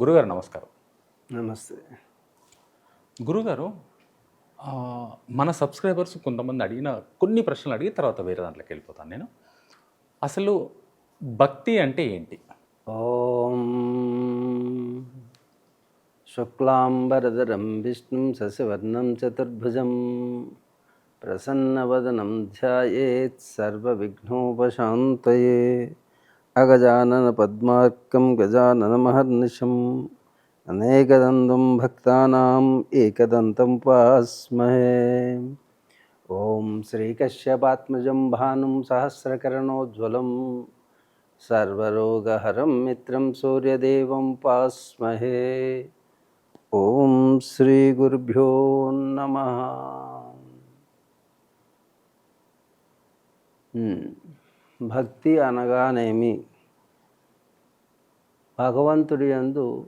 గురుగారు నమస్కారం. నమస్తే. గురుగారు మన సబ్స్క్రైబర్స్ కొంతమంది అడిగిన కొన్ని ప్రశ్నలు అడిగి తర్వాత వేరే దాంట్లోకి వెళ్ళిపోతాను నేను. అసలు భక్తి అంటే ఏంటి? ఓం శుక్లాంబరధరం విష్ణుం శశివర్ణం చతుర్భుజం ప్రసన్నవదనం ధ్యాయేత్ సర్వవిఘ్నోపశాంతయే. अगजानन अगजाननपद्मार्कं गजाननमहर्निशम्। अनेकदन्तं भक्तानाम् एकदन्तं उपास्महे ॐ श्रीकश्यपात्मजं भानुं सहस्रकर्णोज्ज्वलं। सर्वरोगहरं मित्रं सूर्यदेवं पास्महे। ॐ श्रीगुरुभ्यो नमः। हम्म। భక్తి అనగానేమి? భగవంతుడి యందు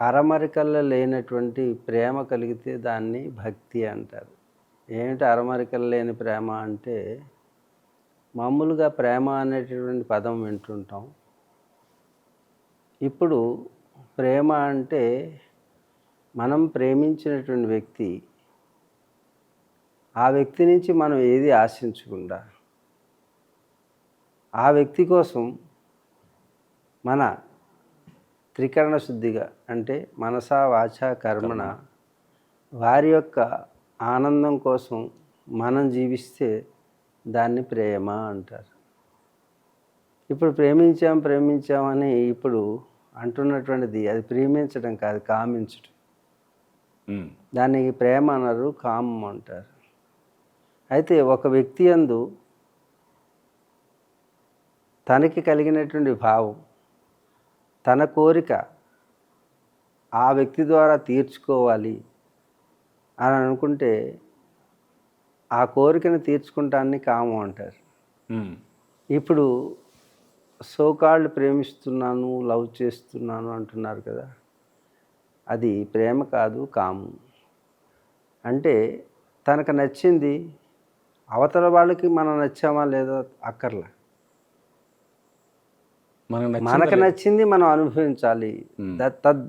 అరమరికల్లో లేనటువంటి ప్రేమ కలిగితే దాన్ని భక్తి అంటారు. ఏమిటి అరమరికలు లేని ప్రేమ అంటే మామూలుగా ప్రేమ అనేటటువంటి పదం వింటుంటాం. ఇప్పుడు ప్రేమ అంటే మనం ప్రేమించినటువంటి వ్యక్తి ఆ వ్యక్తి నుంచి మనం ఏది ఆశించకుండా ఆ వ్యక్తి కోసం మన త్రికరణ శుద్ధిగా అంటే మనసా వాచ కర్మణ వారి యొక్క ఆనందం కోసం మనం జీవిస్తే దాన్ని ప్రేమ అంటారు. ఇప్పుడు ప్రేమించాం ప్రేమించామని ఇప్పుడు అంటున్నటువంటిది అది ప్రేమించడం కాదు కామించడం. దానికి ప్రేమ అనరు కామం అంటారు. అయితే ఒక వ్యక్తి యందు తనకి కలిగినటువంటి భావం తన కోరిక ఆ వ్యక్తి ద్వారా తీర్చుకోవాలి అని అనుకుంటే ఆ కోరికను తీర్చుకుంటాన్ని కామం అంటారు. ఇప్పుడు సోకాళ్ళు ప్రేమిస్తున్నాను లవ్ చేస్తున్నాను అంటున్నారు కదా అది ప్రేమ కాదు కామం అంటే తనకు నచ్చింది అవతల వాళ్ళకి మనం నచ్చామా లేదో అక్కర్లా? మనకు నచ్చిందా మనకు లేదా? నచ్చింది మనం అనుభవించాలి. తద్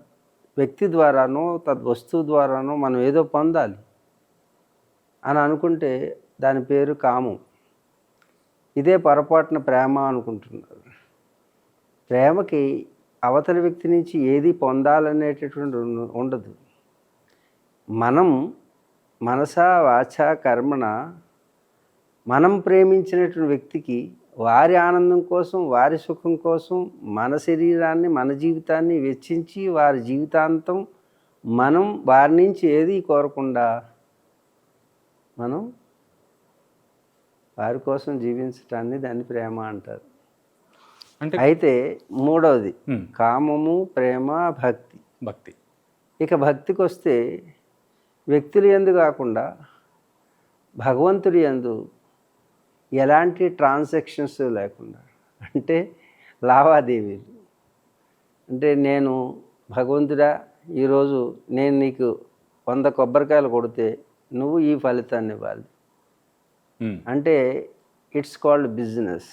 వ్యక్తి ద్వారానో తద్ వస్తువు ద్వారానో మనం ఏదో పొందాలి. అని అనుకుంటే దాని పేరు కామం. ఇదే పొరపాటున ప్రేమ అనుకుంటున్నారు. ప్రేమకి అవతల వ్యక్తి నుంచి ఏది పొందాలనేటటువంటి ఉండ- ఉండదు. మనం మనసా వాచ కర్మణ మనం ప్రేమించినటువంటి వ్యక్తికి వారి ఆనందం కోసం వారి సుఖం కోసం మన శరీరాన్ని మన జీవితాన్ని వెచ్చించి వారి జీవితాంతం మనం వారి నుంచి ఏది కోరకుండా మనం వారి కోసం జీవించటాన్ని దాన్ని ప్రేమ అంటారు. అంటే అయితే మూడవది మ్మ్. కామము ప్రేమ భక్తి. భక్తి. ఇక భక్తికి వస్తే వ్యక్తులు ఎందు కాకుండా భగవంతుడి యందు ఎలాంటి ట్రాన్సాక్షన్స్ లేకుండా అంటే లావాదేవీలు. అంటే నేను భగవంతుడా ఈరోజు నేను నీకు వంద కొబ్బరికాయలు కొడితే నువ్వు ఈ ఫలితాన్ని ఇవ్వాలి. అంటే ఇట్స్ కాల్డ్ బిజినెస్.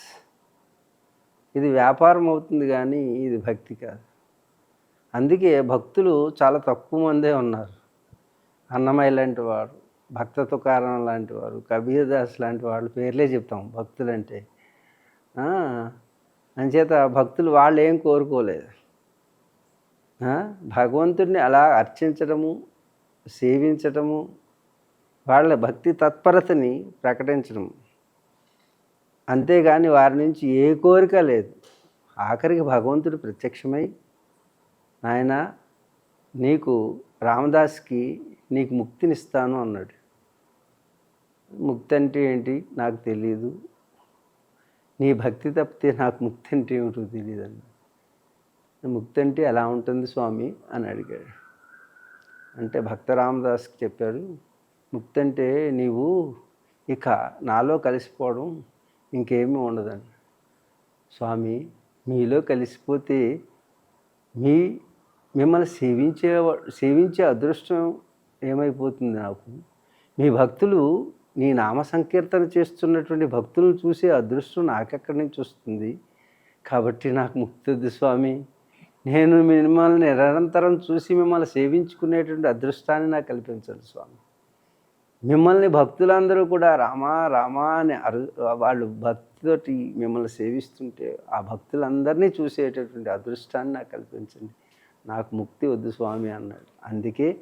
ఇది వ్యాపారం అవుతుంది కానీ ఇది భక్తి కాదు. అందుకే భక్తులు చాలా తక్కువ మందే ఉన్నారు. అన్నమయ్య లాంటి వాడు భక్త తుకారం లాంటి వారు కబీర్దాస్ లాంటి వాళ్ళు పేర్లే చెప్తాం భక్తులంటే. అంటే అంచేత భక్తులు వాళ్ళు ఏం కోరుకోలేదు భగవంతుడిని అలా అర్చించడము సేవించటము వాళ్ళ భక్తి తత్పరతని ప్రకటించడం. అంతేగాని వారి నుంచి ఏ కోరిక లేదు. ఆఖరికి భగవంతుడు ప్రత్యక్షమై నాయన నీకు రామదాస్కి నీకు ముక్తినిస్తాను అన్నాడు. ముక్తి అంటే ఏంటి? నాకు తెలియదు నీ భక్తి తప్పితే నాకు ముక్తి అంటే ఏమిటో తెలియదు అన్న ముక్తి అంటే ఎలా ఉంటుంది స్వామి అని అడిగాడు. అంటే భక్త రామదాస్కి చెప్పాడు ముక్తి అంటే నీవు ఇక నాలో కలిసిపోవడం ఇంకేమీ ఉండదని స్వామి మీలో కలిసిపోతే మీ మిమ్మల్ని సేవించే సేవించే అదృష్టం ఏమైపోతుంది నాకు? మీ భక్తులు నీ నామ సంకీర్తన చేస్తున్నటువంటి భక్తులను చూసే అదృష్టం నాకెక్కడి నుంచి వస్తుంది? కాబట్టి నాకు ముక్తి స్వామి. నేను మిమ్మల్ని నిరంతరం చూసి మిమ్మల్ని సేవించుకునేటువంటి అదృష్టాన్ని నాకు కల్పించాలి స్వామి. మిమ్మల్ని భక్తులందరూ కూడా రామా రామా అని అరు వాళ్ళు భక్తితోటి మిమ్మల్ని సేవిస్తుంటే ఆ భక్తులందరినీ చూసేటటువంటి అదృష్టాన్ని నాకు కల్పించండి. నాకు ముక్తి వద్దు స్వామి అన్నాడు. అందుకే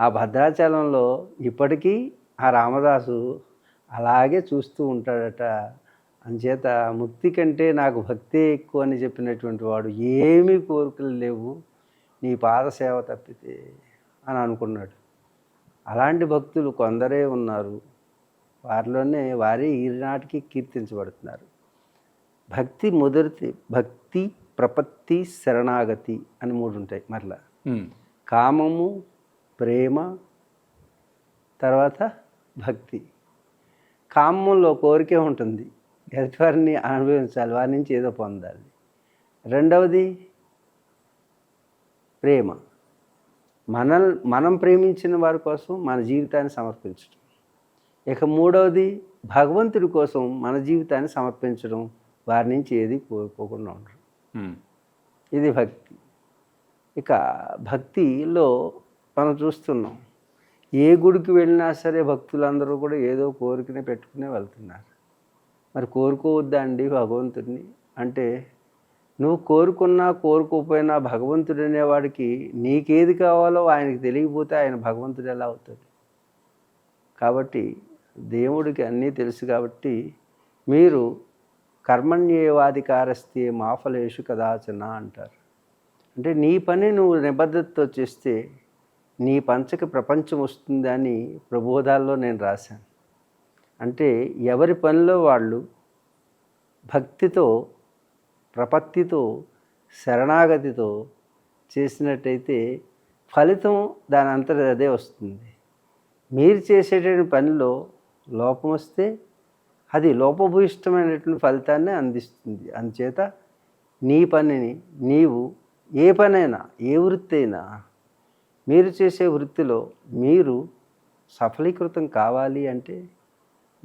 ఆ భద్రాచలంలో ఇప్పటికీ ఆ రామదాసు అలాగే చూస్తూ ఉంటాడట. అంచేత ముక్తి కంటే నాకు భక్తే ఎక్కువ అని చెప్పినటువంటి వాడు ఏమీ కోరికలు లేవు. నీ పాద సేవ తప్పితే అని అనుకున్నాడు. అలాంటి భక్తులు కొందరే ఉన్నారు. వారిలోనే వారే ఈనాటికి కీర్తించబడుతున్నారు. భక్తి మొదటి భక్తి ప్రపత్తి శరణాగతి అని మూడు ఉంటాయి మరలా. కామము ప్రేమ తర్వాత భక్తి. కామంలో కోరికే ఉంటుంది. ఎదుటివారిని అనుభవించాలి. వారి నుంచి ఏదో పొందాలి. రెండవది ప్రేమ. మన మనం ప్రేమించిన వారి కోసం మన జీవితాన్ని సమర్పించడం ఇక మూడవది భగవంతుడి కోసం మన జీవితాన్ని సమర్పించడం వారి నుంచి ఏది కోరుకోకుండా ఉండడం ఇది భక్తి. ఇక భక్తిలో మనం చూస్తున్నాం. ఏ గుడికి వెళ్ళినా సరే భక్తులందరూ కూడా ఏదో కోరికనే పెట్టుకునే వెళ్తున్నారు. మరి కోరుకోవద్దా అండి భగవంతుడిని అంటే నువ్వు కోరుకున్నా కోరుకోకపోయినా భగవంతుడు అనేవాడికి నీకేది కావాలో ఆయనకి తెలియకపోతే ఆయన భగవంతుడు ఎలా అవుతాడు? కాబట్టి దేవుడికి అన్నీ తెలుసు కాబట్టి మీరు కర్మణ్యేవాధికారస్తే మాఫలేషు కదాచన అంటారు. అంటే నీ పని నువ్వు నిబద్ధతతో చేస్తే నీ పంచకి ప్రపంచం వస్తుందని ప్రబోధాల్లో నేను రాశాను. అంటే ఎవరి పనిలో వాళ్ళు భక్తితో ప్రపత్తితో శరణాగతితో చేసినట్టయితే ఫలితం దాని అంతటి అదే వస్తుంది. మీరు చేసేటువంటి పనిలో లోపం వస్తే అది లోపభూయిష్టమైనటువంటి ఫలితాన్ని అందిస్తుంది. అందుచేత నీ పనిని నీవు ఏ పనైనా ఏ వృత్తి అయినా మీరు చేసే వృత్తిలో మీరు సఫలీకృతం కావాలి అంటే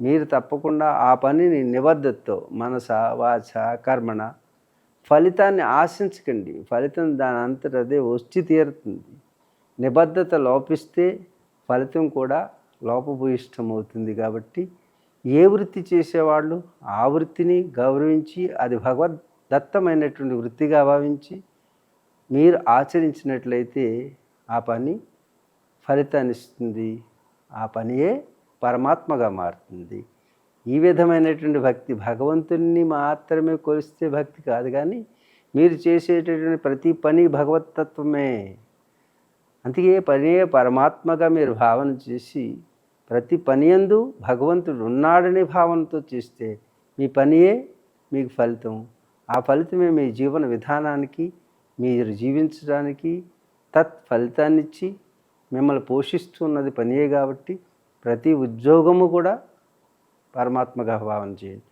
మీరు తప్పకుండా ఆ పనిని నిబద్ధతతో మనస వాచ కర్మణ ఫలితాన్ని ఆశించకండి. ఫలితం దాని అంతట అదే వచ్చి తీరుతుంది. నిబద్ధత లోపిస్తే ఫలితం కూడా లోపభూయిష్టమవుతుంది కాబట్టి ఏ వృత్తి చేసేవాళ్ళు ఆ వృత్తిని గౌరవించి అది భగవద్ దత్తమైనటువంటి వృత్తిగా భావించి మీరు ఆచరించినట్లయితే ఆ పని ఫలితాన్ని ఇస్తుంది. ఆ పనియే పరమాత్మగా మారుతుంది. ఈ విధమైనటువంటి భక్తి భగవంతుణ్ణి మాత్రమే కొలిస్తే భక్తి కాదు కానీ మీరు చేసేటటువంటి ప్రతి పని భగవతత్వమే అందుకే పనే పరమాత్మగా మీరు భావన చేసి ప్రతి పని యందు భగవంతుడు ఉన్నాడనే భావనతో చేస్తే మీ పనియే మీకు ఫలితం. ఆ ఫలితమే మీ జీవన విధానానికి మీరు జీవించడానికి తత్ ఫలితాన్నిచ్చి మిమ్మల్ని పోషిస్తున్నది పనియే కాబట్టి ప్రతి ఉద్యోగము కూడా పరమాత్మగా భావన చేయండి.